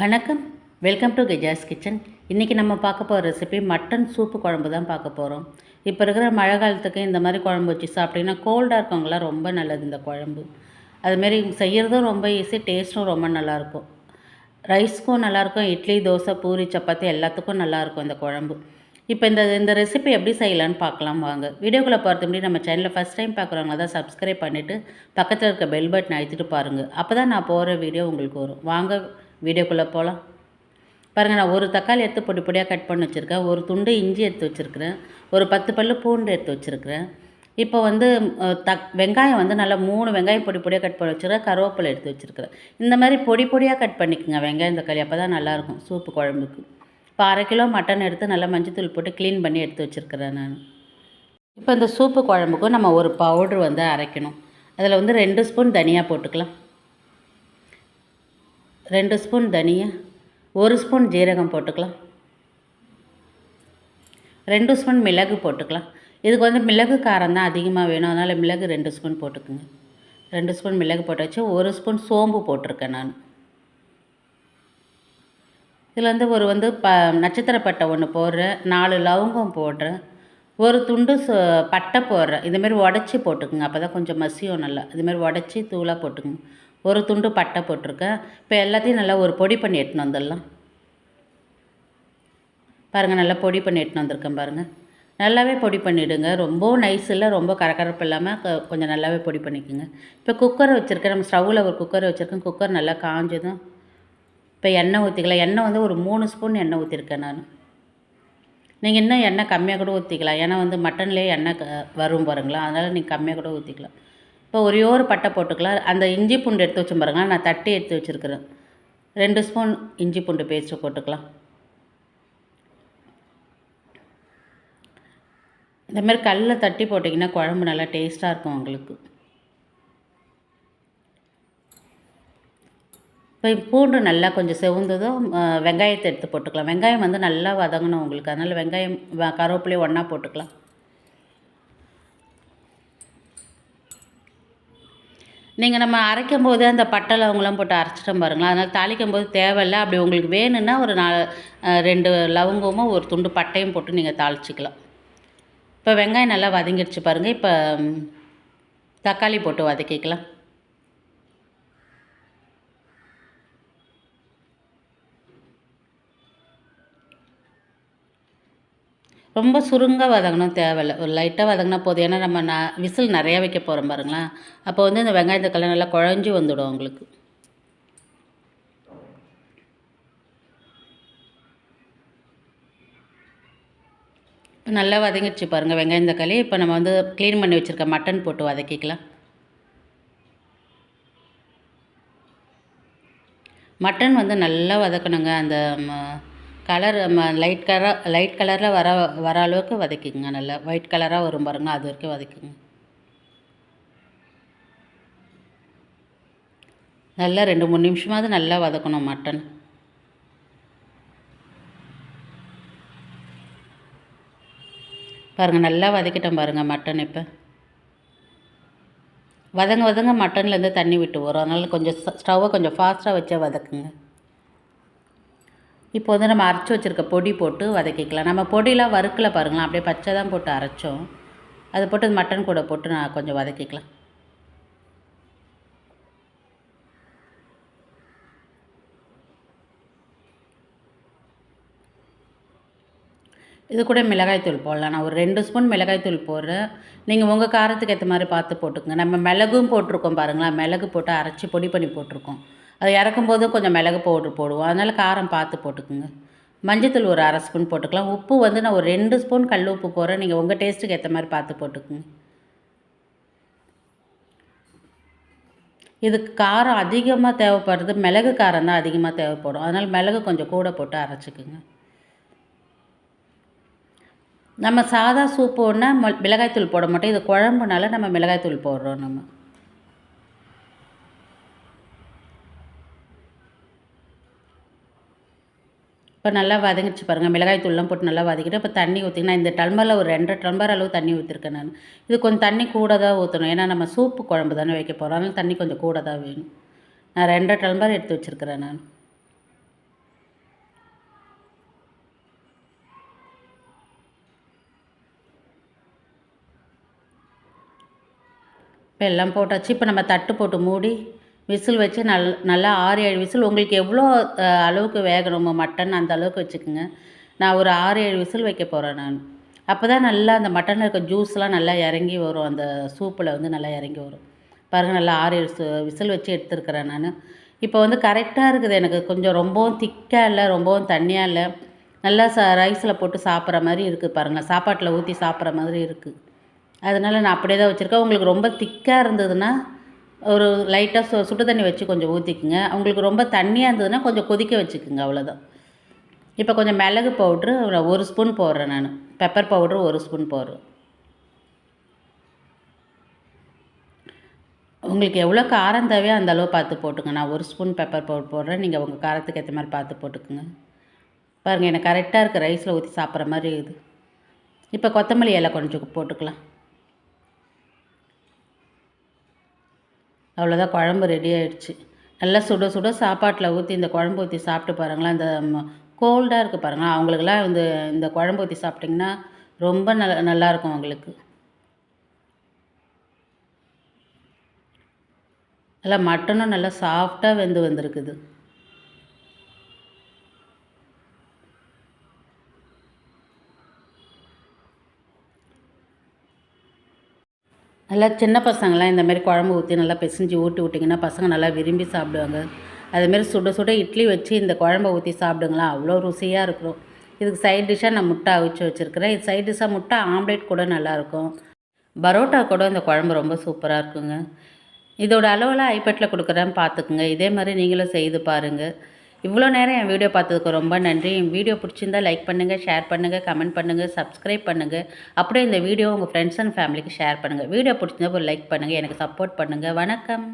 வணக்கம். Welcome to கெஜாஸ் kitchen இன்றைக்கி நம்ம பார்க்க போகிற ரெசிபி மட்டன் சூப்பு குழம்பு தான் பார்க்க போகிறோம் இப்போ இருக்கிற மழை காலத்துக்கு இந்த மாதிரி குழம்பு வச்சு சாப்பிட்டிங்கன்னா கோல்டாக இருக்கவங்களாம் ரொம்ப நல்லது இந்த குழம்பு. அதுமாரி செய்கிறதும் ரொம்ப ஈஸி டேஸ்ட்டும் ரொம்ப நல்லாயிருக்கும். ரைஸ்க்கும் நல்லாயிருக்கும் இட்லி தோசை பூரி சப்பாத்தி எல்லாத்துக்கும் நல்லாயிருக்கும் இந்த குழம்பு. இப்போ இந்த இந்த ரெசிபி எப்படி செய்யலான்னு பார்க்கலாம் வாங்க. வீடியோக்குள்ளே பார்த்து முன்னாடி நம்ம சேனலில் ஃபஸ்ட் டைம் பார்க்குறவங்க தான் சப்ஸ்கிரைப் பண்ணிவிட்டு பக்கத்தில் இருக்க பெல் பட்டன் அழுத்திட்டு பாருங்கள் அப்போ தான் நான் போகிற வீடியோ உங்களுக்கு வரும். வாங்க வீடியோக்குள்ளே போகலாம். பாருங்கள் நான் ஒரு தக்காளி எடுத்து பொடி பொடியாக கட் பண்ணி வச்சுருக்கேன். ஒரு துண்டு இஞ்சி எடுத்து வச்சுருக்கிறேன். ஒரு பத்து பல்லு பூண்டு எடுத்து வச்சுருக்கிறேன். இப்போ வந்து தக் வெங்காயம் வந்து நல்லா மூணு வெங்காயம் பொடி பொடியாக கட் பண்ணி வச்சுருக்கேன். கருவேப்பிலை எடுத்து வச்சுருக்கிறேன். இந்த மாதிரி பொடி பொடியாக கட் பண்ணிக்கோங்க. வெங்காயம் தக்காளி அப்போ தான் நல்லாயிருக்கும் சூப்பு குழம்புக்கு. இப்போ அரை கிலோ மட்டன் எடுத்து நல்லா மஞ்சத்தூள் போட்டு க்ளீன் பண்ணி எடுத்து வச்சுருக்கிறேன் நான். இப்போ இந்த சூப்பு குழம்புக்கும் நம்ம ஒரு பவுட்ரு வந்து அரைக்கணும். அதில் வந்து ரெண்டு ஸ்பூன் தனியாக போட்டுக்கலாம். ரெண்டு ஸ்பூன் தனியா ஒரு ஸ்பூன் ஜீரகம் போட்டுக்கலாம். ரெண்டு ஸ்பூன் மிளகு போட்டுக்கலாம். இதுக்கு வந்து மிளகு காரம் தான் அதிகமாக வேணும். அதனால் மிளகு ரெண்டு ஸ்பூன் போட்டுக்குங்க. ரெண்டு ஸ்பூன் மிளகு போட்டாச்சு ஒரு ஸ்பூன் சோம்பு போட்டிருக்கேன் நான். இதில் வந்து ஒரு வந்து ப நட்சத்திரப்பட்டை ஒன்று போடுறேன். நாலு லவங்கம் போடுறேன். ஒரு துண்டு பட்டை போடுறேன். இதுமாரி உடச்சி போட்டுக்குங்க. அப்போ தான் கொஞ்சம் மசியும் நல்லா. இதுமாரி உடச்சி தூளாக போட்டுக்குங்க. ஒரு துண்டு பட்டை போட்டிருக்கேன். இப்போ எல்லாத்தையும் நல்லா ஒரு பொடி பண்ணி எடுத்துன்னு வந்துடலாம். பாருங்கள் நல்லா பொடி பண்ணி எடுத்துன்னு வந்திருக்கேன் பாருங்கள் நல்லாவே பொடி பண்ணிவிடுங்க ரொம்ப நைஸ் இல்லை ரொம்ப கரகரப்பு இல்லாமல் கொஞ்சம் நல்லாவே பொடி பண்ணிக்கோங்க. இப்போ குக்கரை வச்சுருக்கேன். நம்ம ஸ்டவ்வில் ஒரு குக்கரை வச்சுருக்கேன். குக்கர் நல்லா காஞ்சதும் இப்போ எண்ணெய் ஊற்றிக்கலாம் எண்ணெய் வந்து ஒரு மூணு ஸ்பூன் எண்ணெய் ஊற்றிருக்கேன் நான். நீங்கள் இன்னும் எண்ணெய் கம்மியாக கூட ஊற்றிக்கலாம் ஏன்னா வந்து மட்டன்லேயே எண்ணெய் க- வரும் பாருங்களா அதனால் நீங்கள் கம்மியாக கூட ஊற்றிக்கலாம் இப்போ ஒரே ஒரு பட்டை போட்டுக்கலாம் அந்த இஞ்சி பூண்டு எடுத்து வச்சு பாருங்க. நான் தட்டி எடுத்து வச்சுருக்கிறேன். ரெண்டு ஸ்பூன் இஞ்சி பூண்டு பேஸ்ட்டு போட்டுக்கலாம். இந்த மாதிரி கல்லில் தட்டி போட்டிங்கன்னா குழம்பு நல்லா டேஸ்ட்டாக இருக்கும் உங்களுக்கு. இப்போ பூண்டு நல்லா கொஞ்சம் செவுந்ததும் வெங்காயத்தை எடுத்து போட்டுக்கலாம். வெங்காயம் வந்து நல்லா வதங்கணும் உங்களுக்கு. அதனால் வெங்காயம் வ- கருவேப்பிலையும் ஒன்றா போட்டுக்கலாம். நீங்கள் நம்ம அரைக்கும் போது அந்த பட்டை லவங்கெல்லாம் போட்டு அரைச்சிட்டோம் பாருங்களா அதனால் தாளிக்கும் போது தேவையில்லை. அப்படி உங்களுக்கு வேணும்னா ஒரு நாலு ரெண்டு லவங்கமும் ஒரு துண்டு பட்டையும் போட்டு நீங்கள் தாளிச்சிக்கலாம். இப்போ வெங்காயம் நல்லா வதங்கிடுச்சு பாருங்கள் இப்போ தக்காளி போட்டு வதக்கிக்கலாம். ரொம்ப சுருங்க வதங்கணும் தேவையில்ல. ஒரு லைட்டாக வதங்கினா போதும். ஏன்னா நம்ம ந விசில் நிறையா வைக்க போகிறோம் பாருங்களேன். அப்போ வந்து இந்த வெங்காயம் தக்காளி நல்லா குழஞ்சி வந்துடும் உங்களுக்கு. இப்போ நல்லா வதங்கிடுச்சு பாருங்கள் வெங்காயம் தக்காளி. இப்போ நம்ம வந்து க்ளீன் பண்ணி வச்சுருக்க மட்டன் போட்டு வதக்கிக்கலாம். மட்டன் வந்து நல்லா வதக்கணுங்க. அந்த கலர் லைட் கலர் லைட் கலரில் வர வர அளவுக்கு வதக்கிக்கங்க நல்லா. ஒயிட் கலராக வரும் பாருங்க அது வரைக்கும் வதக்குங்க. நல்லா ரெண்டு மூணு நிமிஷமாவது நல்லா வதக்கணும் மட்டன். பாருங்கள் நல்லா வதக்கிட்டேன் பாருங்கள் மட்டன் இப்போ. வதங்க வதங்க மட்டன்லேருந்து தண்ணி விட்டு வரும். அதனால் கொஞ்சம் ஸ்டவ்வை கொஞ்சம் ஃபாஸ்ட்டாக வச்சா வதக்குங்க. இப்போ வந்து நம்ம அரைச்சி வச்சுருக்க பொடி போட்டு வதக்கிக்கலாம். நம்ம பொடியெலாம் வறுக்கல பாருங்களேன். அப்படியே பச்சை தான் போட்டு அரைச்சோம். அதை போட்டு மட்டன் கூட போட்டு நான் கொஞ்சம் வதக்கிக்கலாம். இது கூட மிளகாய்த்தூள் போடலாம். நான் ஒரு ரெண்டு ஸ்பூன் மிளகாய்த்தூள் போடுறேன். நீங்கள் உங்கள் காரத்துக்கு ஏற்ற மாதிரி பார்த்து போட்டுக்கோங்க. நம்ம மிளகும் போட்டிருக்கோம் பாருங்களேன். மிளகு போட்டு அரைச்சி பொடி பண்ணி போட்டிருக்கோம். அது இறக்கும் போதும் கொஞ்சம் மிளகு பவுட்ரு போடுவோம். அதனால் காரம் பார்த்து போட்டுக்குங்க. மஞ்சத்தூள் ஒரு அரை ஸ்பூன் போட்டுக்கலாம். உப்பு வந்து நான் ஒரு ரெண்டு ஸ்பூன் கல் உப்பு போடுறேன். நீங்கள் உங்கள் டேஸ்ட்டுக்கு ஏற்ற மாதிரி பார்த்து போட்டுக்குங்க. இதுக்கு காரம் அதிகமாக தேவைப்படுறது மிளகு காரம் தான் அதிகமாக தேவைப்படும். அதனால் மிளகு கொஞ்சம் கூட போட்டு அரைச்சிக்குங்க. நம்ம சாதா சூப்பு ஒன்றா மிளகாய்த்தூள் போட மாட்டோம். இது குழம்புனால நம்ம மிளகாய்த்தூள் போடுறோம் நம்ம. இப்போ நல்லா வதங்கிச்சு பாருங்கள் மிளகாய் தூள்லாம் போட்டு நல்லா வதக்கிட்டு இப்போ தண்ணி ஊற்றிங்கன்னா இந்த டம்ளரில் ஒரு ரெண்டரை டம்ளர் அளவு தண்ணி ஊற்றிருக்கேன் நான். இது கொஞ்சம் தண்ணி கூட தான் ஊற்றணும் ஏன்னா நம்ம சூப்பு குழம்பு தானே வைக்க போகிறோம் அதனால் தண்ணி கொஞ்சம் கூட தான் வேணும். நான் ரெண்டரை டம்ளர் எடுத்து வச்சுருக்கிறேன் நான். இப்போ எல்லாம் போட்டாச்சு. இப்போ நம்ம தட்டு போட்டு மூடி விசில் வச்சு நல் நல்லா ஆறு ஏழு விசில். உங்களுக்கு எவ்வளோ அளவுக்கு வேகணுமோ மட்டன் அந்த அளவுக்கு வச்சுக்கோங்க. நான் ஒரு ஆறு ஏழு விசில் வைக்க போகிறேன் நான். அப்போ தான் நல்லா அந்த மட்டனில் இருக்க ஜூஸ்லாம் நல்லா இறங்கி வரும். அந்த சூப்பில் வந்து நல்லா இறங்கி வரும். பாருங்கள் நல்லா ஆறு ஏழு விசில் வச்சு எடுத்துருக்கிறேன் நான். இப்போ வந்து கரெக்டாக இருக்குது எனக்கு. கொஞ்சம் ரொம்பவும் திக்காக இல்லை ரொம்பவும் தண்ணியாக இல்லை. நல்லா ச ரைஸில் போட்டு சாப்பிட்ற மாதிரி இருக்குது பாருங்கள் சாப்பாட்டில் ஊற்றி சாப்பிட்ற மாதிரி இருக்குது. அதனால் நான் அப்படியே தான் வச்சுருக்கேன். உங்களுக்கு ரொம்ப திக்காக இருந்ததுன்னா ஒரு லைட்டாக சு சுடு தண்ணி வச்சு கொஞ்சம் ஊற்றிக்குங்க உங்களுக்கு ரொம்ப தண்ணியாக இருந்ததுன்னா கொஞ்சம் கொதிக்க வச்சுக்குங்க அவ்வளோதான் இப்போ கொஞ்சம் மிளகு பவுட்ரு ஒரு ஸ்பூன் போடுறேன் நான். பெப்பர் பவுட்ரு ஒரு ஸ்பூன் போடுறேன் உங்களுக்கு எவ்வளோ காரம் தேவையோ அந்த அளவு பார்த்து போட்டுங்க. நான் ஒரு ஸ்பூன் பெப்பர் பவுடர் போடுறேன். நீங்கள் உங்கள் காரத்துக்கு ஏற்ற மாதிரி பார்த்து போட்டுக்குங்க. பாருங்கள் எனக்கு கரெக்டாக இருக்குது ரைஸில் ஊற்றி சாப்பிட்ற மாதிரி இது இப்போ கொத்தமல்லி இலை கொஞ்சம் போட்டுக்கலாம். அவ்வளோதான் குழம்பு ரெடி ஆயிடுச்சு. நல்லா சுட சுட சாப்பாட்டில் ஊற்றி இந்த குழம்பு ஊற்றி சாப்பிட்டு பாருங்களேன். இந்த கோல்டாக இருக்குது பாருங்களேன். அவங்களுக்குலாம் இந்த இந்த குழம்பு ஊற்றி சாப்பிட்டிங்கன்னா ரொம்ப நல்ல நல்லாயிருக்கும் அவங்களுக்கு. நல்லா மட்டனும் நல்லா சாஃப்டாக வெந்து வந்திருக்குது. நல்லா சின்ன பசங்களாம் இந்த மாதிரி குழம்பு ஊற்றி நல்லா பிசைஞ்சு ஊட்டி விட்டிங்கன்னா பசங்க நல்லா விரும்பி சாப்பிடுவாங்க. அதுமாரி சுட சுட இட்லி வச்சு இந்த குழம்ப ஊற்றி சாப்பிடுங்களா? அவ்வளோ ருசியாக இருக்கும். இதுக்கு சைட் டிஷ்ஷாக நான் முட்டை அவிச்சு வச்சுருக்கிறேன். இது சைட் டிஷ்ஷாக முட்டை ஆம்லேட் கூட நல்லாயிருக்கும் பரோட்டா கூட இந்த குழம்பு ரொம்ப சூப்பராக இருக்குங்க. இதோட அளவெல்லாம் ஐப்பட்டில் கொடுக்குறேன்னு பார்த்துக்குங்க. இதே மாதிரி நீங்களும் செய்து பாருங்கள் இவ்வளோ நேரம் என் வீடியோ பார்த்ததுக்கு ரொம்ப நன்றி. என் வீடியோ பிடிச்சிருந்தா லைக் பண்ணுங்கள் ஷேர் பண்ணுங்கள் கமெண்ட் பண்ணுங்கள் சப்ஸ்கிரைப் பண்ணுங்கள் அப்படியே இந்த வீடியோ உங்கள் ஃப்ரெண்ட்ஸ் அண்ட் ஃபேமிலிக்கு ஷேர் பண்ணுங்கள் வீடியோ பிடிச்சிருந்தா ஒரு லைக் பண்ணுங்கள் எனக்கு சப்போர்ட் பண்ணுங்கள் வணக்கம்.